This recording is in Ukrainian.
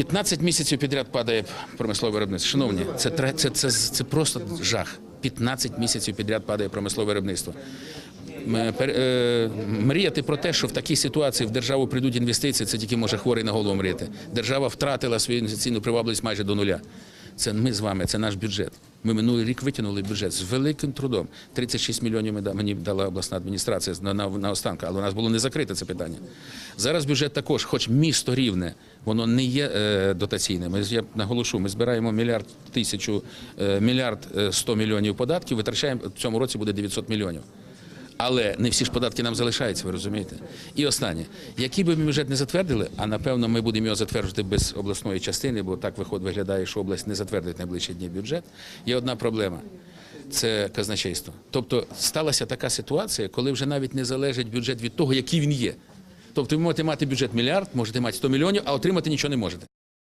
15 місяців підряд падає промислове виробництво. Шановні, це, це, це, це просто жах. 15 місяців підряд падає промислове виробництво. Пер- е, Мріяти про те, що в такій ситуації в державу прийдуть інвестиції, це тільки може хворий на голову мріяти. Держава втратила свою інвестиційну привабливість майже до нуля. Це ми з вами, це наш бюджет. Ми минулий рік витягнули бюджет з великим трудом. 36 мільйонів мені дала обласна адміністрація на, останка, але у нас було не закрите це питання. Зараз бюджет також, хоч місто рівне, воно не є е, дотаційним. Я наголошу, ми збираємо мільярд тисячу, е, мільярд сто мільйонів податків, витрачаємо в цьому році буде 900 мільйонів. Але не всі ж податки нам залишаються, ви розумієте? І останнє, який би ми бюджет не затвердили, а напевно ми будемо його затверджувати без обласної частини, бо так виход виглядає, що область не затвердить найближчі дні бюджет. Є одна проблема. Це казначейство. Тобто сталася така ситуація, коли вже навіть не залежить бюджет від того, який він є. Тобто ви можете мати бюджет мільярд, можете мати 100 мільйонів, а отримати нічого не можете.